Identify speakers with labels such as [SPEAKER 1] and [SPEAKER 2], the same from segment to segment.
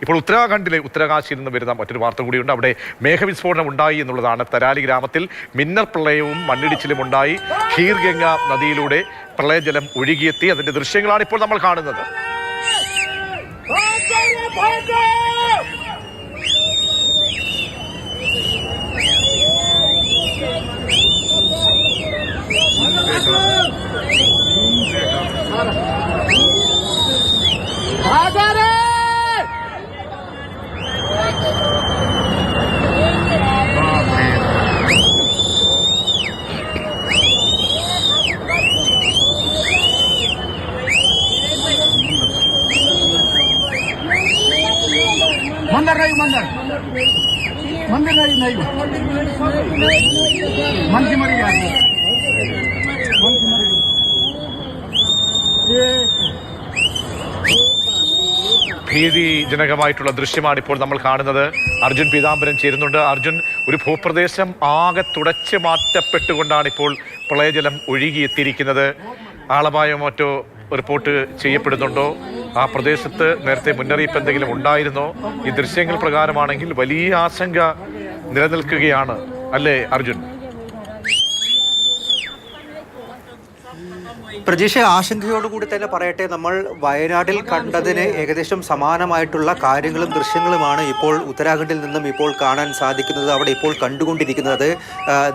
[SPEAKER 1] ഇപ്പോൾ ഉത്തരാഖണ്ഡിലെ ഉത്തരകാശിയിൽ നിന്ന് വരുന്ന മറ്റൊരു വാർത്ത കൂടിയുണ്ട്. അവിടെ മേഘവിസ്ഫോടനം ഉണ്ടായി എന്നുള്ളതാണ് തരാലി ഗ്രാമത്തിൽ. മിന്നർ പ്രളയവും മണ്ണിടിച്ചിലും ഉണ്ടായി. ഖീർഗംഗ നദിയിലൂടെ പ്രളയജലം ഒഴുകിയെത്തി. അതിന്റെ ദൃശ്യങ്ങളാണ് ഇപ്പോൾ നമ്മൾ കാണുന്നത്. ഭീതിജനകമായിട്ടുള്ള ദൃശ്യമാണ് ഇപ്പോൾ നമ്മൾ കാണുന്നത്. അർജുൻ പീതാംബരൻ ചേരുന്നുണ്ട്. അർജുൻ ഒരു ഭൂപ്രദേശം ആകെ തുടച്ചു മാറ്റപ്പെട്ടുകൊണ്ടാണ് ഇപ്പോൾ പ്രളയജലം ഒഴുകിയെത്തിയിരിക്കുന്നത്. ആളപായോ മറ്റോ റിപ്പോർട്ട് ചെയ്യപ്പെടുന്നുണ്ടോ? ആ പ്രദേശത്ത് നേരത്തെ മുന്നറിയിപ്പ് എന്തെങ്കിലും ഉണ്ടായിരുന്നോ? ഈ ദൃശ്യങ്ങൾ പ്രകാരമാണെങ്കിൽ വലിയ ആശങ്ക നിലനിൽക്കുകയാണ്. അല്ലേ അർജുൻ?
[SPEAKER 2] പ്രജീഷ ആശങ്കയോടുകൂടി തന്നെ പറയട്ടെ നമ്മൾ വയനാട്ടിൽ കണ്ടതിന് ഏകദേശം സമാനമായിട്ടുള്ള കാര്യങ്ങളും ദൃശ്യങ്ങളുമാണ് ഇപ്പോൾ ഉത്തരാഖണ്ഡിൽ നിന്നും ഇപ്പോൾ കാണാൻ സാധിക്കുന്നത് അവിടെ ഇപ്പോൾ കണ്ടുകൊണ്ടിരിക്കുന്നത്.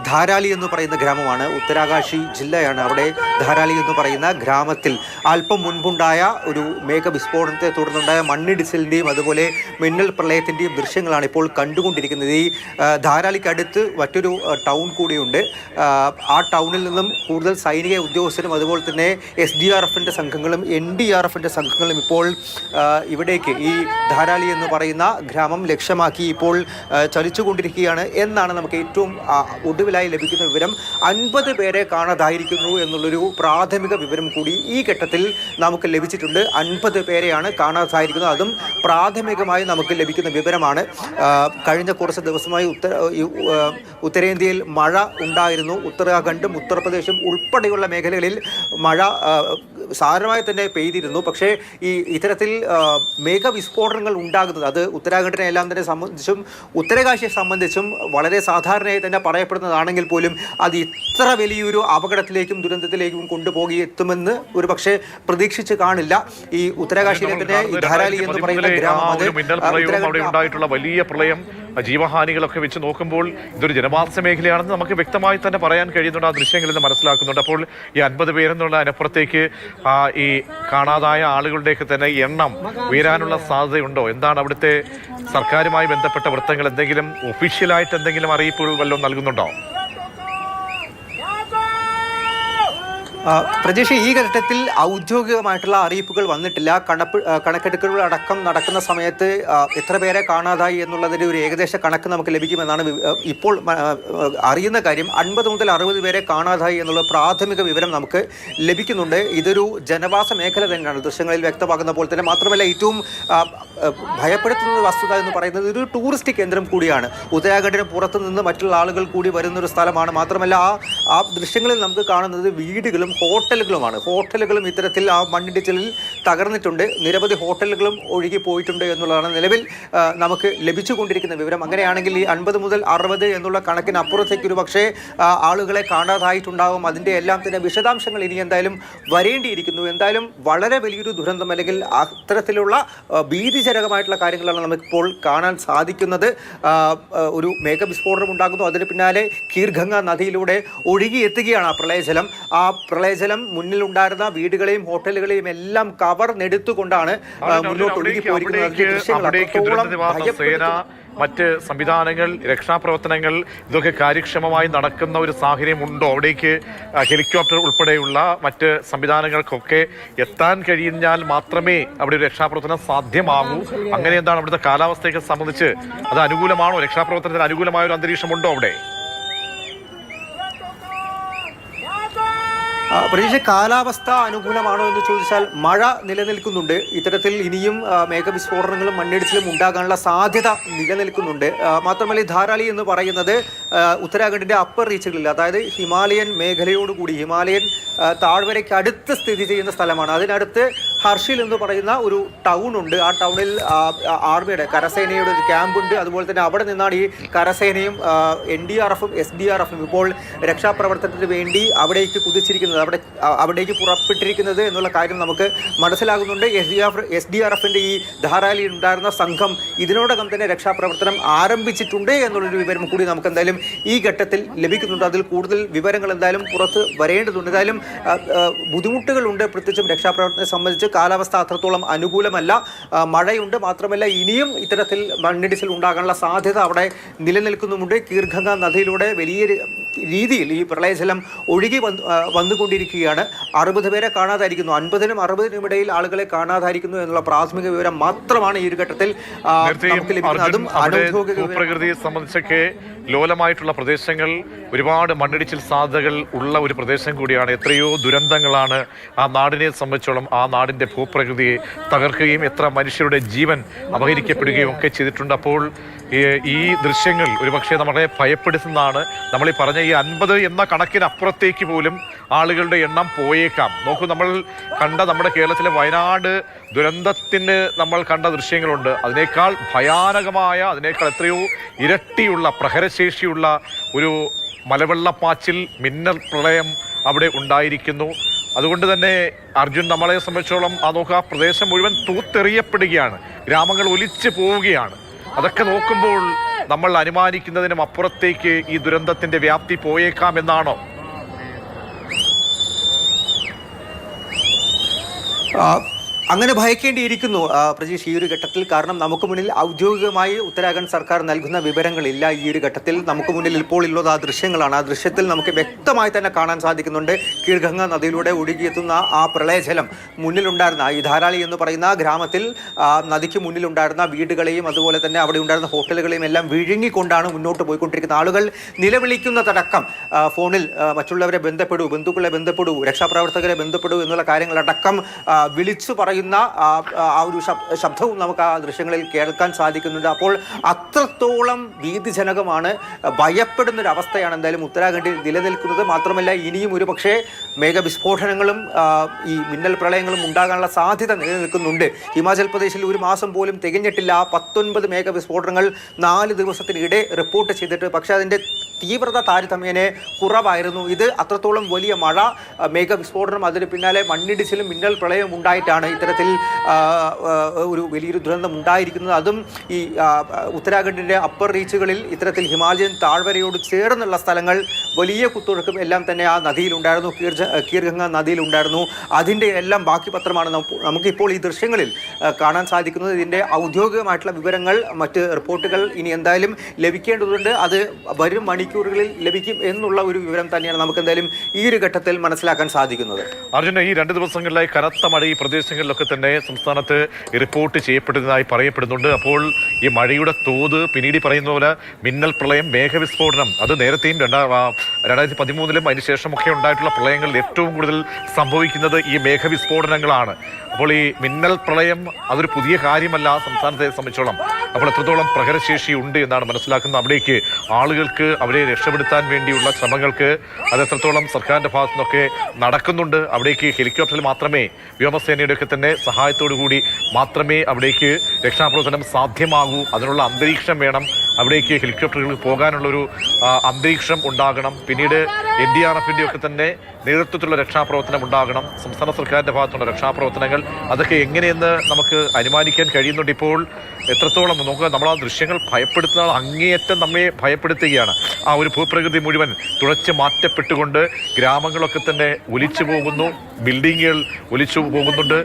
[SPEAKER 2] ധാരാളി ധാരാലി എന്ന് പറയുന്ന ഗ്രാമമാണ്. ഉത്തരാകാശി ജില്ലയാണ് അവിടെ ധാരാലി എന്ന് പറയുന്ന ഗ്രാമത്തിൽ. അല്പം മുൻപുണ്ടായ ഒരു മേഘവിസ്ഫോടനത്തെ തുടർന്നുണ്ടായ മണ്ണിടിച്ചിലിന്റെയും അതുപോലെ മിന്നൽ പ്രളയത്തിന്റെയും ദൃശ്യങ്ങളാണ് ഇപ്പോൾ കണ്ടുകൊണ്ടിരിക്കുന്നത്. ഈ ധാരാലിക്കടുത്ത് മറ്റൊരു ടൗൺ കൂടിയുണ്ട്. ആ, ആ ടൗണിൽ നിന്നും കൂടുതൽ സൈനിക ഉദ്യോഗസ്ഥരും അതുപോലെ തന്നെ എസ് ഡി ആർ എഫിന്റെ സംഘങ്ങളും എൻ ഡി ആർ എഫിന്റെ സംഘങ്ങളും ഇപ്പോൾ ഇവിടേക്ക് ഈ ധാരാളി എന്ന് പറയുന്ന ഗ്രാമം ലക്ഷ്യമാക്കി ഇപ്പോൾ ചലിച്ചുകൊണ്ടിരിക്കുകയാണ് എന്നാണ് നമുക്ക് ഏറ്റവും ഒടുവിലായി ലഭിക്കുന്ന വിവരം. അൻപത് പേരെ കാണാതായിരിക്കുന്നു എന്നുള്ളൊരു പ്രാഥമിക വിവരം കൂടി ഈ ഘട്ടത്തിൽ നമുക്ക് ലഭിച്ചിട്ടുണ്ട്. അൻപത് പേരെയാണ് കാണാതായിരിക്കുന്നത്. അതും പ്രാഥമികമായി നമുക്ക് ലഭിക്കുന്ന വിവരമാണ്. കഴിഞ്ഞ കുറച്ച് ദിവസമായി ഉത്തര ഉത്തരേന്ത്യയിൽ മഴ ഉണ്ടായിരുന്നു. ഉത്തരാഖണ്ഡും ഉത്തർപ്രദേശും ഉൾപ്പെടെയുള്ള മേഖലകളിൽ മഴ ആ, സാരമായി തന്നെ പെയ്തിരുന്നു. പക്ഷേ ഈ ഇത്തരത്തിൽ മേഘ മേഘവിസ്ഫോടനങ്ങൾ ഉണ്ടാകുന്നത് അത് ഉത്തരാഖണ്ഡിനെ എല്ലാം തന്നെ സംബന്ധിച്ചും ഉത്തരകാശിയെ സംബന്ധിച്ചും വളരെ സാധാരണയായി തന്നെ പറയപ്പെടുന്നതാണെങ്കിൽ പോലും അത് ഇത്ര വലിയൊരു അപകടത്തിലേക്കും ദുരന്തത്തിലേക്കും കൊണ്ടുപോകി എത്തുമെന്ന് ഒരു പക്ഷേ പ്രതീക്ഷിച്ച് കാണില്ല. ഈ ഉത്തരകാശിയിലെ തന്നെ ഈ ധാരാലി എന്ന് പറയുന്ന ഗ്രാമം അത്
[SPEAKER 1] ഉണ്ടായിട്ടുള്ള വലിയ പ്രളയം ജീവഹാനികളൊക്കെ വെച്ച് നോക്കുമ്പോൾ ഇതൊരു ജനവാസ മേഖലയാണെന്ന് നമുക്ക് വ്യക്തമായി തന്നെ പറയാൻ കഴിയുന്നുണ്ട്. ആ ദൃശ്യങ്ങളിൽ നിന്ന് മനസ്സിലാക്കുന്നുണ്ട്. അപ്പോൾ ഈ അൻപത് പേരെന്നുള്ള അതിനപ്പുറത്തേക്ക് ഈ കാണാതായ ആളുകളുടെയൊക്കെ തന്നെ എണ്ണം ഉയരാനുള്ള സാധ്യതയുണ്ടോ? എന്താണ് അവിടുത്തെ സർക്കാരുമായി ബന്ധപ്പെട്ട വൃത്തങ്ങൾ? എന്തെങ്കിലും ഒഫീഷ്യലായിട്ട് എന്തെങ്കിലും അറിയിപ്പുകൾ വല്ലതും നൽകുന്നുണ്ടോ
[SPEAKER 2] ആ, പ്രജീഷ ഈ ഘട്ടത്തിൽ ഔദ്യോഗികമായിട്ടുള്ള അറിയിപ്പുകൾ വന്നിട്ടില്ല. കണപ്പ് കണക്കെടുക്കലടക്കം നടക്കുന്ന സമയത്ത് എത്ര പേരെ കാണാതായി എന്നുള്ളതിന്റെ ഒരു ഏകദേശ കണക്ക് നമുക്ക് ലഭിക്കുമെന്നാണ് ഇപ്പോൾ അറിയുന്ന കാര്യം. അൻപത് മുതൽ അറുപത് പേരെ കാണാതായി എന്നുള്ള പ്രാഥമിക വിവരം നമുക്ക് ലഭിക്കുന്നുണ്ട്. ഇതൊരു ജനവാസ മേഖല തന്നെയാണ്. ദൃശ്യങ്ങളിൽ വ്യക്തമാകുന്ന പോലെ തന്നെ മാത്രമല്ല ഏറ്റവും ഭയപ്പെടുത്തുന്ന വസ്തുത എന്ന് പറയുന്നത് ഒരു ടൂറിസ്റ്റ് കേന്ദ്രം കൂടിയാണ്. ഉത്തരാഖണ്ഡിന് പുറത്തു നിന്ന് മറ്റുള്ള ആളുകൾ കൂടി വരുന്നൊരു സ്ഥലമാണ്. മാത്രമല്ല ആ ആ ദൃശ്യങ്ങളിൽ നമുക്ക് കാണുന്നത് വീടുകളും ഹോട്ടലുകളുമാണ്. ഹോട്ടലുകളും ഇത്തരത്തിൽ ആ മണ്ണിടിച്ചിലിൽ തകർന്നിട്ടുണ്ട്. നിരവധി ഹോട്ടലുകളും ഒഴുകി പോയിട്ടുണ്ട് എന്നുള്ളതാണ് നിലവിൽ നമുക്ക് ലഭിച്ചുകൊണ്ടിരിക്കുന്ന വിവരം. അങ്ങനെയാണെങ്കിൽ ഈ അൻപത് മുതൽ അറുപത് എന്നുള്ള കണക്കിന് അപ്പുറത്തേക്ക് ഒരു പക്ഷേ ആളുകളെ കാണാതായിട്ടുണ്ടാകും അതിന്റെ എല്ലാം തന്നെ വിശദാംശങ്ങൾ ഇനി എന്തായാലും വരേണ്ടിയിരിക്കുന്നു. എന്തായാലും വളരെ വലിയൊരു ദുരന്തം അല്ലെങ്കിൽ അത്തരത്തിലുള്ള ഭീതിജനകമായിട്ടുള്ള കാര്യങ്ങളാണ് നമുക്കിപ്പോൾ കാണാൻ സാധിക്കുന്നത്. ഒരു മേഘവിസ്ഫോടനം ഉണ്ടാകുന്നു. അതിന് പിന്നാലെ കീർഗംഗ നദിയിലൂടെ ഒഴുകിയെത്തുകയാണ് ആ പ്രളയജലം. ആ പ്രളയജലം മുന്നിലുണ്ടായിരുന്ന വീടുകളെയും ഹോട്ടലുകളെയും എല്ലാം കവർ നെടുത്തുകൊണ്ടാണ്
[SPEAKER 1] അവിടെ
[SPEAKER 2] മുന്നോട്ട് ഒഴുകി പോയിരിക്കുന്നത്.
[SPEAKER 1] മറ്റ് സംവിധാനങ്ങൾ രക്ഷാപ്രവർത്തനങ്ങൾ ഇതൊക്കെ കാര്യക്ഷമമായി നടക്കുന്ന ഒരു സാഹചര്യം ഉണ്ടോ? അവിടേക്ക് ഹെലികോപ്റ്റർ ഉൾപ്പെടെയുള്ള മറ്റ് സംവിധാനങ്ങൾക്കൊക്കെ എത്താൻ കഴിഞ്ഞാൽ മാത്രമേ അവിടെ ഒരു രക്ഷാപ്രവർത്തനം സാധ്യമാകൂ. അങ്ങനെ എന്താണ് അവിടുത്തെ കാലാവസ്ഥയൊക്കെ സംബന്ധിച്ച് അത് അനുകൂലമാണോ? രക്ഷാപ്രവർത്തനത്തിന് അനുകൂലമായ ഒരു അന്തരീക്ഷമുണ്ടോ അവിടെ
[SPEAKER 2] ആ, പ്രതീക്ഷ കാലാവസ്ഥ അനുകൂലമാണോ എന്ന് ചോദിച്ചാൽ മഴ നിലനിൽക്കുന്നുണ്ട്. ഇത്തരത്തിൽ ഇനിയും മേഘവിസ്ഫോടനങ്ങളും മണ്ണിടിച്ചിലും ഉണ്ടാകാനുള്ള സാധ്യത നിലനിൽക്കുന്നുണ്ട്. മാത്രമല്ല ധാരാളി എന്ന് പറയുന്നത് ഉത്തരാഖണ്ഡിന്റെ അപ്പർ റീച്ചുകളിൽ അതായത് ഹിമാലയൻ മേഖലയോടുകൂടി ഹിമാലയൻ താഴ്വരയ്ക്ക് അടുത്ത് സ്ഥിതി ചെയ്യുന്ന സ്ഥലമാണ്. അതിനടുത്ത് ഹർഷിൽ എന്ന് പറയുന്ന ഒരു ടൗൺ ഉണ്ട്. ആ ടൗണിൽ ആർമിയുടെ കരസേനയുടെ ഒരു ക്യാമ്പ് ഉണ്ട്. അതുപോലെ തന്നെ അവിടെ നിന്നാണ് ഈ കരസേനയും എൻ ഡി ആർ എഫും എസ് ഡി ആർ എഫും ഇപ്പോൾ രക്ഷാപ്രവർത്തനത്തിന് വേണ്ടി അവിടേക്ക് കുതിച്ചിരിക്കുന്നത് അവിടെ അവിടേക്ക് പുറപ്പെട്ടിരിക്കുന്നത് എന്നുള്ള കാര്യം നമുക്ക് മനസ്സിലാകുന്നുണ്ട്. S D R S D R എഫിന്റെ ഈ ധാരാലിയിൽ ഉണ്ടായിരുന്ന സംഘം ഇതിനോടകം തന്നെ രക്ഷാപ്രവർത്തനം ആരംഭിച്ചിട്ടുണ്ട് എന്നുള്ളൊരു വിവരം കൂടി നമുക്ക് എന്തായാലും ഈ ഘട്ടത്തിൽ ലഭിക്കുന്നുണ്ട്. അതിൽ കൂടുതൽ വിവരങ്ങൾ എന്തായാലും പുറത്ത് വരേണ്ടതുണ്ട്. എന്തായാലും ബുദ്ധിമുട്ടുകളുണ്ട്. പ്രത്യേകിച്ചും രക്ഷാപ്രവർത്തനത്തെ സംബന്ധിച്ച് കാലാവസ്ഥ അത്രത്തോളം അനുകൂലമല്ല. മഴയുണ്ട് മാത്രമല്ല ഇനിയും ഇത്തരത്തിൽ മണ്ണിടിച്ചിൽ ഉണ്ടാകാനുള്ള സാധ്യത അവിടെ നിലനിൽക്കുന്നുമുണ്ട്. കീർഗംഗ നദിയിലൂടെ വലിയ രീതിയിൽ ഈ പ്രളയജലം ഒഴുകി വന്ന് വന്നുകൊണ്ടിരിക്കുകയാണ്. അറുപത് പേരെ കാണാതായിരിക്കുന്നു. അൻപതിനും അറുപതിനും ഇടയിൽ ആളുകളെ കാണാതായിരിക്കുന്നു എന്നുള്ള പ്രാഥമിക വിവരം മാത്രമാണ് ഈ ഒരു ഘട്ടത്തിൽ നമുക്ക് ലഭിക്കുന്നത്. അതും
[SPEAKER 1] ഭൂപ്രകൃതിയെ സംബന്ധിച്ചൊക്കെ ലോലമായിട്ടുള്ള പ്രദേശങ്ങൾ ഒരുപാട് മണ്ണിടിച്ചിൽ സാധ്യതകൾ ഉള്ള ഒരു പ്രദേശം കൂടിയാണ്. എത്രയോ ദുരന്തങ്ങളാണ് ആ നാടിനെ സംബന്ധിച്ചോളം ആ നാടിന്റെ ഭൂപ്രകൃതിയെ തകർക്കുകയും എത്ര മനുഷ്യരുടെ ജീവൻ അപഹരിക്കപ്പെടുകയും ഒക്കെ ചെയ്തിട്ടുണ്ട്. അപ്പോൾ ഈ- ദൃശ്യങ്ങൾ ഒരുപക്ഷെ നമ്മളെ ഭയപ്പെടുത്തുന്നതാണ്. നമ്മൾ ഈ പറഞ്ഞ ഈ അൻപത് എന്ന കണക്കിനപ്പുറത്തേക്ക് പോലും ആളുകളുടെ എണ്ണം പോയേക്കാം. നോക്കൂ നമ്മൾ കണ്ട നമ്മുടെ കേരളത്തിലെ വയനാട് ദുരന്തത്തിന് നമ്മൾ കണ്ട ദൃശ്യങ്ങളുണ്ട്. അതിനേക്കാൾ ഭയാനകമായ അതിനേക്കാൾ എത്രയോ ഇരട്ടിയുള്ള പ്രഹരശേഷിയുള്ള ഒരു മലവെള്ളപ്പാച്ചിൽ മിന്നൽ പ്രളയം അവിടെ ഉണ്ടായിരിക്കുന്നു. അതുകൊണ്ട് തന്നെ അർജുൻ നമ്മളെ സംബന്ധിച്ചോളം ആ നോക്കുക പ്രദേശം മുഴുവൻ തൂത്തെറിയപ്പെടുകയാണ്. ഗ്രാമങ്ങൾ ഒലിച്ചു പോവുകയാണ്. അതൊക്കെ നോക്കുമ്പോൾ നമ്മൾ അനുമാനിക്കുന്നതിനും അപ്പുറത്തേക്ക് ഈ ദുരന്തത്തിന്റെ വ്യാപ്തി പോയേക്കാം എന്നാണോ
[SPEAKER 2] ആ, അങ്ങനെ ഭയക്കേണ്ടിയിരിക്കുന്നു. പ്രജീഷ് ഈ ഒരു ഘട്ടത്തിൽ കാരണം നമുക്ക് മുന്നിൽ ഔദ്യോഗികമായി ഉത്തരാഖണ്ഡ് സർക്കാർ നൽകുന്ന വിവരങ്ങളില്ല ഈ ഒരു ഘട്ടത്തിൽ. നമുക്ക് മുന്നിൽ ഇപ്പോൾ ഉള്ളത് ആ ദൃശ്യങ്ങളാണ്. ആ ദൃശ്യത്തിൽ നമുക്ക് വ്യക്തമായി തന്നെ കാണാൻ സാധിക്കുന്നുണ്ട്. കീഴ്ഗംഗ നദിയിലൂടെ ഒഴുകിയെത്തുന്ന ആ പ്രളയജലം മുന്നിലുണ്ടായിരുന്ന ഈ ധാരാളി എന്ന് പറയുന്ന ഗ്രാമത്തിൽ നദിക്ക് മുന്നിലുണ്ടായിരുന്ന വീടുകളെയും അതുപോലെ തന്നെ അവിടെ ഉണ്ടായിരുന്ന ഹോട്ടലുകളെയും എല്ലാം വിഴുങ്ങിക്കൊണ്ടാണ് മുന്നോട്ട് പോയിക്കൊണ്ടിരിക്കുന്ന ആളുകൾ നിലവിളിക്കുന്നതടക്കം ഫോണിൽ മറ്റുള്ളവരെ ബന്ധപ്പെടൂ ബന്ധുക്കളെ ബന്ധപ്പെടൂ രക്ഷാപ്രവർത്തകരെ ബന്ധപ്പെടൂ എന്നുള്ള കാര്യങ്ങളടക്കം വിളിച്ചു പറയുന്ന ആ ആ ഒരു ശബ്ദവും നമുക്ക് ആ ദൃശ്യങ്ങളിൽ കേൾക്കാൻ സാധിക്കുന്നുണ്ട്. അപ്പോൾ അത്രത്തോളം ഭീതിജനകമാണ് ഭയപ്പെടുന്ന ഒരു അവസ്ഥയാണ് എന്തായാലും ഉത്തരാഖണ്ഡിൽ നിലനിൽക്കുന്നത്. മാത്രമല്ല ഇനിയും ഒരു പക്ഷേ മേഘവിസ്ഫോടനങ്ങളും ഈ മിന്നൽ പ്രളയങ്ങളും ഉണ്ടാകാനുള്ള സാധ്യത നിലനിൽക്കുന്നുണ്ട്. ഹിമാചൽ പ്രദേശിൽ ഒരു മാസം പോലും തികഞ്ഞിട്ടില്ല. പത്തൊൻപത് മേഘവിസ്ഫോടനങ്ങൾ നാല് ദിവസത്തിനിടെ റിപ്പോർട്ട് ചെയ്തിട്ട് പക്ഷേ അതിന്റെ തീവ്രത താരതമ്യേനെ കുറവായിരുന്നു. ഇത് അത്രത്തോളം വലിയ മഴ മേഘവിസ്ഫോടനം അതിന് പിന്നാലെ മണ്ണിടിച്ചിലും മിന്നൽ പ്രളയവും ഉണ്ടായിട്ടാണ് ഇത്തരത്തിൽ ഒരു വലിയൊരു ദുരന്തം ഉണ്ടായിരിക്കുന്നത്. അതും ഈ ഉത്തരാഖണ്ഡിന്റെ അപ്പർ റീച്ചുകളിൽ ഇത്തരത്തിൽ ഹിമാലയൻ താഴ്വരയോട് ചേർന്നുള്ള സ്ഥലങ്ങൾ വലിയ കുത്തൊഴുക്കും എല്ലാം തന്നെ ആ നദിയിലുണ്ടായിരുന്നു. കീർജ കീർഗംഗ നദിയിലുണ്ടായിരുന്നു. അതിന്റെ എല്ലാം ബാക്കി പത്രമാണ് നമുക്ക് നമുക്കിപ്പോൾ ഈ ദൃശ്യങ്ങളിൽ കാണാൻ സാധിക്കുന്നത്. ഇതിന്റെ ഔദ്യോഗികമായിട്ടുള്ള വിവരങ്ങൾ മറ്റ് റിപ്പോർട്ടുകൾ ഇനി എന്തായാലും ലഭിക്കേണ്ടതുണ്ട്. അത് വരും മണിക്കൂറുകളിൽ ലഭിക്കും എന്നുള്ള ഒരു വിവരം തന്നെയാണ് നമുക്ക് എന്തായാലും ഈ ഒരു ഘട്ടത്തിൽ മനസ്സിലാക്കാൻ സാധിക്കുന്നത്.
[SPEAKER 1] അർജുന ഈ രണ്ട് ദിവസങ്ങളിലായി കനത്ത മഴ ഈ പ്രദേശങ്ങളിലൊക്കെ തന്നെ സംസ്ഥാനത്ത് റിപ്പോർട്ട് ചെയ്യപ്പെടുന്നതായി പറയപ്പെടുന്നുണ്ട്. അപ്പോൾ ഈ മഴയുടെ തോത് പിന്നീട് പറയുന്ന പോലെ മിന്നൽ പ്രളയം മേഘവിസ്ഫോടനം അത് നേരത്തെയും രണ്ടാ രണ്ടായിരത്തി പതിമൂന്നിലും അതിനുശേഷമൊക്കെ ഉണ്ടായിട്ടുള്ള പ്രളയങ്ങളിൽ ഏറ്റവും കൂടുതൽ സംഭവിക്കുന്നത് ഈ മേഘവിസ്ഫോടനങ്ങളാണ്. അപ്പോൾ ഈ മിന്നൽ പ്രളയം അതൊരു പുതിയ കാര്യമല്ല സംസ്ഥാനത്തെ സംബന്ധിച്ചോളം. അപ്പോൾ എത്രത്തോളം പ്രഹരശേഷി ഉണ്ട് എന്നാണ് മനസ്സിലാക്കുന്നത്. അവിടേക്ക് ആളുകൾക്ക് അവരെ രക്ഷപ്പെടുത്താൻ വേണ്ടിയുള്ള ശ്രമങ്ങൾക്ക് അത് എത്രത്തോളം സർക്കാരിന്റെ ഭാഗത്തു നിന്നൊക്കെ നടക്കുന്നുണ്ട്. അവിടേക്ക് ഹെലികോപ്റ്ററിൽ മാത്രമേ വ്യോമസേനയുടെ ഒക്കെ തന്നെ സഹായത്തോടു കൂടി മാത്രമേ അവിടേക്ക് രക്ഷാപ്രവർത്തനം സാധ്യമാകൂ. അതിനുള്ള അന്തരീക്ഷം വേണം. അവിടേക്ക് ഹെലികോപ്റ്ററുകൾ പോകാനുള്ളൊരു അന്തരീക്ഷം ഉണ്ടാകണം. പിന്നീട് എൻ ഡി ആർ എഫിന്റെ ഒക്കെ തന്നെ നേതൃത്വത്തിലുള്ള രക്ഷാപ്രവർത്തനം ഉണ്ടാകണം. സംസ്ഥാന സർക്കാരിന്റെ ഭാഗത്തുള്ള രക്ഷാപ്രവർത്തനങ്ങൾ അതൊക്കെ എങ്ങനെയെന്ന് നമുക്ക് അനുമാനിക്കാൻ കഴിയുന്നുണ്ട്. ഇപ്പോൾ എത്രത്തോളം നോക്കുക നമ്മൾ ആ ദൃശ്യങ്ങൾ ഭയപ്പെടുത്തുന്ന അങ്ങേയറ്റം നമ്മെ ഭയപ്പെടുത്തുകയാണ്. ആ ഒരു ഭൂപ്രകൃതി മുഴുവൻ തുളച്ച് മാറ്റപ്പെട്ടുകൊണ്ട് ഗ്രാമങ്ങളൊക്കെ തന്നെ ഒലിച്ചു പോകുന്നു. ബിൽഡിങ്ങുകൾ ഒലിച്ചു പോകുന്നുണ്ട്.